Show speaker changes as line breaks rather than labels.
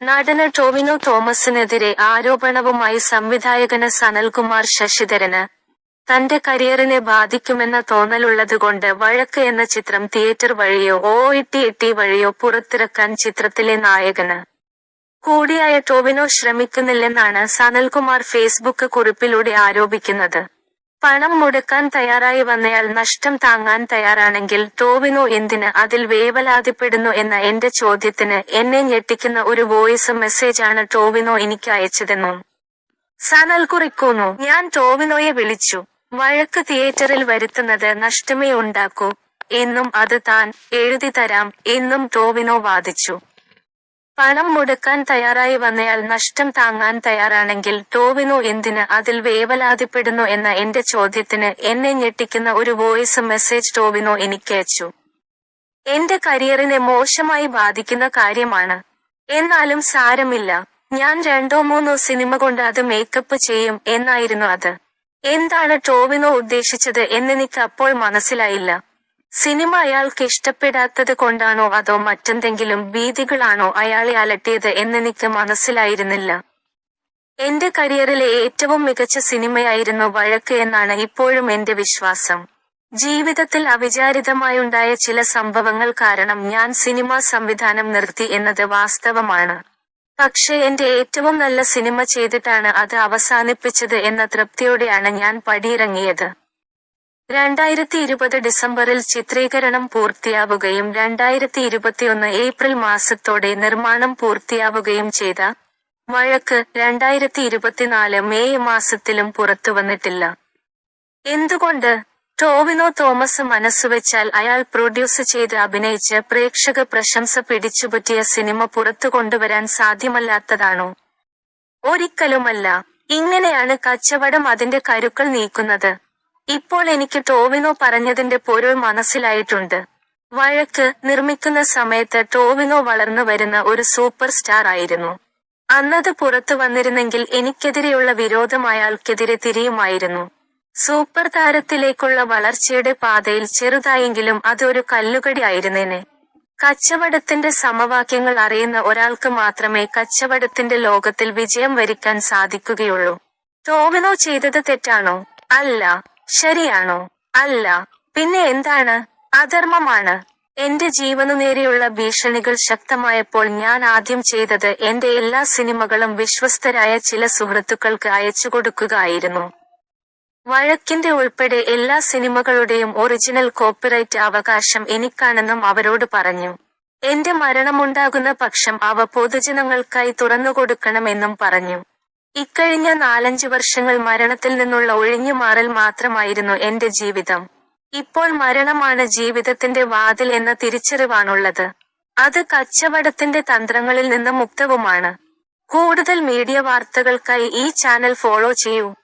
നടന് ടോവിനോ തോമസിനെതിരെ ആരോപണവുമായി സംവിധായകന് സനൽകുമാർ ശശിധരന് തന്റെ കരിയറിനെ ബാധിക്കുമെന്ന തോന്നലുള്ളതുകൊണ്ട് വഴക്ക് എന്ന ചിത്രം തിയേറ്റർ വഴിയോ ഒ ഇട്ടി വഴിയോ പുറത്തിറക്കാൻ ചിത്രത്തിലെ നായകന്. കൂടിയായ ടോവിനോ ശ്രമിക്കുന്നില്ലെന്നാണ് സനൽകുമാർ ഫേസ്ബുക്ക് കുറിപ്പിലൂടെ ആരോപിക്കുന്നത്. പണം മുടക്കാൻ തയ്യാറായി വന്നയാൾ നഷ്ടം താങ്ങാൻ തയ്യാറാണെങ്കിൽ ടോവിനോ എന്തിന് അതിൽ വേവലാതിപ്പെടുന്നു എന്ന എന്റെ ചോദ്യത്തിന് എന്നെ ഞെട്ടിക്കുന്ന ഒരു വോയിസ് മെസ്സേജാണ് ടോവിനോ എനിക്ക് അയച്ചതെന്നും. സനൽ കുറിക്കുന്നു. ഞാൻ ടോവിനോയെ വിളിച്ചു. വഴക്ക് തിയേറ്ററിൽ വരുത്തുന്നത് നഷ്ടമേ ഉണ്ടാക്കൂ. എന്നും അത് താൻ എഴുതി തരാം എന്നും ടോവിനോ വാദിച്ചു. പണം മുടക്കാൻ തയ്യാറായി വന്നയാൾ നഷ്ടം താങ്ങാൻ തയ്യാറാണെങ്കിൽ ടോവിനോ എന്തിന് അതിൽ വേവലാതിപ്പെടുന്നു എന്ന എന്റെ ചോദ്യത്തിന് എന്നെ ഞെട്ടിക്കുന്ന ഒരു വോയിസ് മെസ്സേജ് ടോവിനോ എനിക്ക് എനിക്കയച്ചു എന്റെ കരിയറിനെ മോശമായി ബാധിക്കുന്ന കാര്യമാണ്. എന്നാലും സാരമില്ല. ഞാൻ രണ്ടോ മൂന്നോ സിനിമ കൊണ്ട് അത് മേക്കപ്പ് ചെയ്യും എന്നായിരുന്നു അത്. എന്താണ് ടോവിനോ ഉദ്ദേശിച്ചത് എന്നെനിക്ക് അപ്പോൾ മനസ്സിലായില്ല. സിനിമ അയാൾക്ക് ഇഷ്ടപ്പെടാത്തത് കൊണ്ടാണോ അതോ മറ്റെന്തെങ്കിലും ഭീതികളാണോ അയാളെ അലട്ടിയത് എന്നെനിക്ക് മനസ്സിലായിരുന്നില്ല. എന്റെ കരിയറിലെ ഏറ്റവും മികച്ച സിനിമയായിരുന്നു വഴക്ക് എന്നാണ് ഇപ്പോഴും എന്റെ വിശ്വാസം. ജീവിതത്തിൽ അവിചാരിതമായുണ്ടായ ചില സംഭവങ്ങൾ കാരണം ഞാൻ സിനിമാ സംവിധാനം നിർത്തി എന്നത് വാസ്തവമാണ്. പക്ഷേ എന്റെ ഏറ്റവും നല്ല സിനിമ ചെയ്തിട്ടാണ് അത് അവസാനിപ്പിച്ചത് എന്ന തൃപ്തിയോടെയാണ് ഞാൻ പടിയിറങ്ങിയത്. രണ്ടായിരത്തി ഇരുപത് ഡിസംബറിൽ ചിത്രീകരണം പൂർത്തിയാവുകയും രണ്ടായിരത്തി ഇരുപത്തിയൊന്ന് ഏപ്രിൽ മാസത്തോടെ നിർമ്മാണം പൂർത്തിയാവുകയും ചെയ്ത വഴക്ക് രണ്ടായിരത്തി ഇരുപത്തിനാല് മെയ് മാസത്തിലും പുറത്തുവന്നിട്ടില്ല. എന്തുകൊണ്ട്? ടോവിനോ തോമസ് മനസ്സുവെച്ചാൽ അയാൾ പ്രൊഡ്യൂസ് ചെയ്ത് അഭിനയിച്ച് പ്രേക്ഷക പ്രശംസ പിടിച്ചുപറ്റിയ സിനിമ പുറത്തു കൊണ്ടുവരാൻ സാധ്യമല്ലാത്തതാണോ? ഒരിക്കലുമല്ല. ഇങ്ങനെയാണ് കച്ചവടം അതിന്റെ കരുക്കൾ നീക്കുന്നത്. ഇപ്പോൾ എനിക്ക് ടോവിനോ പറഞ്ഞതിന്റെ പൊരുൾ മനസ്സിലായിട്ടുണ്ട്. വഴക്ക് നിർമ്മിക്കുന്ന സമയത്ത് ടോവിനോ വളർന്നു വരുന്ന ഒരു സൂപ്പർ സ്റ്റാർ ആയിരുന്നു. അന്നത് പുറത്തു വന്നിരുന്നെങ്കിൽ എനിക്കെതിരെയുള്ള വിരോധം അയാൾക്കെതിരെ തിരിയുമായിരുന്നു. സൂപ്പർ താരത്തിലേക്കുള്ള വളർച്ചയുടെ പാതയിൽ ചെറുതായെങ്കിലും അതൊരു കല്ലുകടി ആയിരുന്നേനെ. കച്ചവടത്തിന്റെ സമവാക്യങ്ങൾ അറിയുന്ന ഒരാൾക്ക് മാത്രമേ കച്ചവടത്തിന്റെ ലോകത്തിൽ വിജയം വരിക്കാൻ സാധിക്കുകയുള്ളൂ. ടോവിനോ ചെയ്തത് തെറ്റാണോ? അല്ല. ശരിയാണോ? അല്ല. പിന്നെ എന്താണ്? അധർമ്മമാണ്. എന്റെ ജീവനു നേരെയുള്ള ഭീഷണികൾ ശക്തമായപ്പോൾ ഞാൻ ആദ്യം ചെയ്തത് എന്റെ എല്ലാ സിനിമകളും വിശ്വസ്തരായ ചില സുഹൃത്തുക്കൾക്ക് അയച്ചു കൊടുക്കുകയായിരുന്നു. വഴക്കിന്റെ ഉൾപ്പെടെ എല്ലാ സിനിമകളുടെയും ഒറിജിനൽ കോപ്പിറൈറ്റ് അവകാശം എനിക്കാണെന്നും അവരോട് പറഞ്ഞു. എന്റെ മരണമുണ്ടാകുന്ന പക്ഷം അവ പൊതുജനങ്ങൾക്കായി തുറന്നുകൊടുക്കണമെന്നും പറഞ്ഞു. ഇക്കഴിഞ്ഞ നാലഞ്ച് വർഷങ്ങൾ മരണത്തിൽ നിന്നുള്ള ഒഴിഞ്ഞു മാറൽ മാത്രമായിരുന്നു എന്റെ ജീവിതം. ഇപ്പോൾ മരണമാണ് ജീവിതത്തിന്റെ വാതിൽ എന്ന തിരിച്ചറിവാണുള്ളത്. അത് കച്ചവടത്തിന്റെ തന്ത്രങ്ങളിൽ നിന്ന് മുക്തവുമാണ്. കൂടുതൽ മീഡിയ വാർത്തകൾക്കായി ഈ ചാനൽ ഫോളോ ചെയ്യൂ.